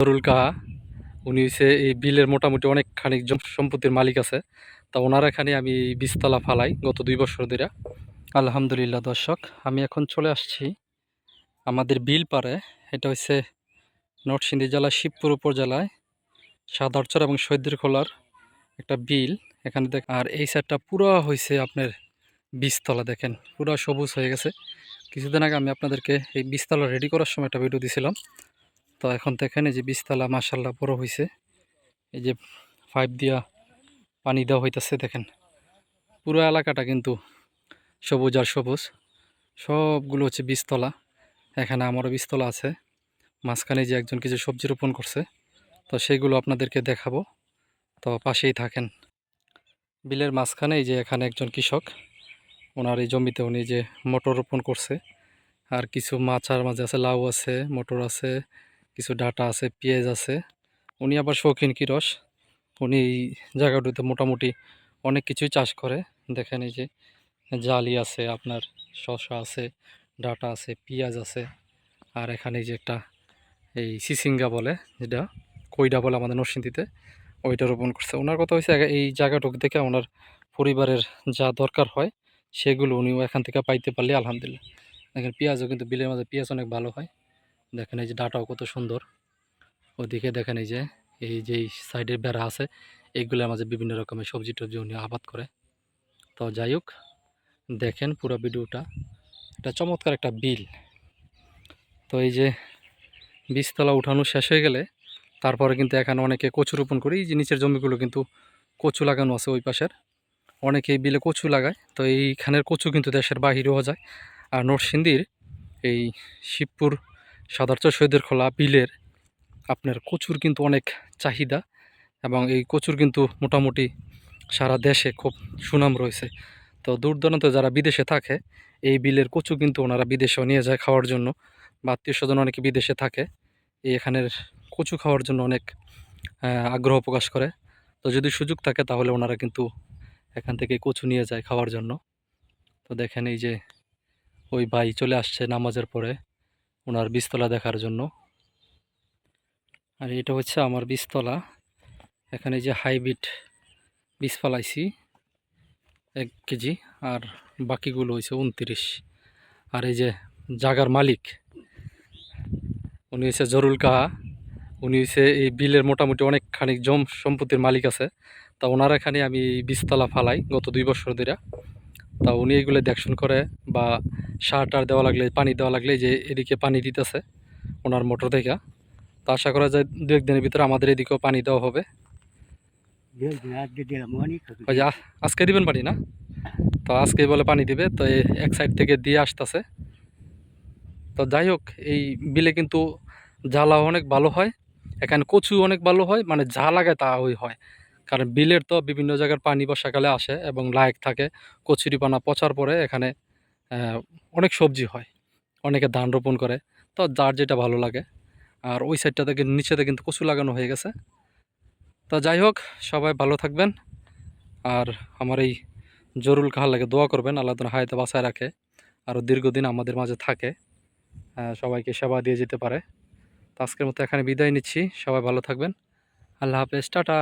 নুরুল কাহা। উনি হচ্ছে এই বিলের মোটামুটি অনেকখানি সম্পত্তির মালিক আছে। তা ওনার এখানে আমি বিস্তলা ফালাই গত দুই বছর ধরে আলহামদুলিল্লাহ দর্শক, আমি এখন চলে আসছি আমাদের বিল পারে। এটা হচ্ছে নরসিংদী জেলা শিবপুর উপজেলায় সাদারচর এবং সৈদ্যের খোলার একটা বিল। এখানে দেখ আর এই সাইডটা পুরো হয়েছে আপনার বীজতলা, দেখেন। পুরো সবুজ হয়ে গেছে। কিছুদিন আগে আমি আপনাদেরকে এই বীজতলা রেডি করার সময় একটা ভিডিও দিছিলাম। তো এখন দেখেন এই যে বীজতলা মাসাল্লাহ বড় হয়েছে এই যে পাইপ দিয়া পানি দেওয়া হইতেছে, দেখেন। পুরো এলাকাটা কিন্তু সবুজ আর সবুজ। সবগুলো হচ্ছে বীজতলা। এখানে আমারও বীজতলা আছে। মাঝখানে যে একজন কিছু সবজি রোপণ করছে, তো সেইগুলো আপনাদেরকে দেখাবো। তো পাশেই থাকেন। বিলের মাঝখানে যে এখানে একজন কৃষক, ওনার এই জমিতে উনি যে মটর রোপণ করছে। আর কিছু মাছ আর মাঝে আছে, লাউ আছে, মটর আছে কিছু ডাটা আছে, পেঁয়াজ আছে। উনি আবার শৌখিন কিরস। উনি এই জায়গাটাতে মোটামুটি অনেক কিছুই চাষ করে। দেখেন এই যে জালি আছে, আপনার শসা আছে, ডাটা আছে, পেঁয়াজ আছে। আর এখানে যে একটা এই সিসিঙ্গা বলে, যেটা কইডা বলে আমাদের নরসিংদীতে, ওইটা রোপণ করছে। ওনার কথা হয়েছে এই জায়গাটুক থেকে ওনার পরিবারের যা দরকার হয়, সেগুলো উনিও এখান থেকে পাইতে পারলে আলহামদুলিল্লাহ। দেখেন পেঁয়াজও কিন্তু বিলের মাঝে পেঁয়াজ অনেক ভালো হয়। দেখেন এই যে ডাটাও কত সুন্দর। ওদিকে দেখেন এই যে এই যে সাইডের বেড়া আছে, এইগুলোর মাঝে বিভিন্ন রকমের সবজি টবজি উনি আবাদ করে। তো যাই হোক, দেখেন পুরো ভিডিওটা। এটা চমৎকার একটা বিল। তো এই যে বীজতলা উঠানো শেষ হয়ে গেলে, তারপরে কিন্তু এখানে অনেকে কচু রোপণ করে, এই যে নিচের জমিগুলো কিন্তু কচু লাগানো আছে ওই পাশের। অনেকে বিলে কচু লাগায়, তো এইখানের কচু কিন্তু দেশের বাহিরেও যায়। আর নরসিংদীর এই শিবপুর সাদারচর শহীদের খোলা, বিলের আপনার কচুর কিন্তু অনেক চাহিদা এবং এই কচুর কিন্তু মোটামুটি সারা দেশে খুব সুনাম রয়েছে। তো দূর দূরান্ত যারা বিদেশে থাকে, এই বিলের কচু কিন্তু ওনারা বিদেশেও নিয়ে যায় খাওয়ার জন্য বা আত্মীয় স্বজন অনেকে বিদেশে থাকে, এই এখানের কচু খাওয়ার জন্য অনেক আগ্রহ প্রকাশ করে। তো যদি সুযোগ থাকে তাহলে ওনারা কিন্তু এখান থেকে কচু নিয়ে যায় খাওয়ার জন্য। তো দেখেন এই যে ওই ভাই চলে আসছে নামাজের পরে। ওনার বীজতলা দেখার জন্য। আর এটা হচ্ছে আমার বীজতলা। এখানে যে হাইব্রিড বীজ ফালাইছি, এক কেজি, আর বাকিগুলো হয়েছে উনত্রিশ। আর এই যে জাগার মালিক, উনি হচ্ছে জরুল কাহা। উনি হচ্ছে এই বিলের মোটামুটি অনেকখানি জম সম্পত্তির মালিক আছে। তা ওনার এখানে আমি এই বীজতলা ফালাই গত দুই বছর ধরে তা উনি এগুলো দেখশন করে বা সার টার দেওয়া লাগলে, পানি দেওয়া লাগলে যে এদিকে পানি দিতেছে ওনার মোটর থেকে। তো আশা করা যায় দু একদিনের ভিতরে আমাদের এদিকেও পানি দেওয়া হবে। আজকে দিবেন পানি না? তো আজকে বলে পানি দিবে, তো এক সাইড থেকে দিয়ে আসতেছে। তো যাই হোক, এই বিলে কিন্তু জ্বালা অনেক ভালো হয়, এখানে কচু অনেক ভালো হয় মানে যা লাগে তা ওই হয়। কারণ বিলের তো বিভিন্ন জায়গার পানি বর্ষাকালে আসে এবং লায়ক থাকে কচুরি পানা পচার পরে এখানে অনেক সবজি হয়, অনেকে ধান রোপণ করে, তো যার যেটা ভালো লাগে। আর ওই সাইডটাতে কিন্তু নিচেতে কিন্তু কচু লাগানো হয়ে গেছে। তো যাই হোক, সবাই ভালো থাকবেন। আর আমার এই জরুল কাহার লাগে দোয়া করবেন, আল্লাহ হায়াতে বাঁচায় রাখে আরও দীর্ঘদিন আমাদের মাঝে থাকে সবাইকে সেবা দিয়ে যেতে পারে। তো আজকের মতো এখানে বিদায় নিচ্ছি। সবাই ভালো থাকবেন। আল্লাহ হাফেজ। টাটা।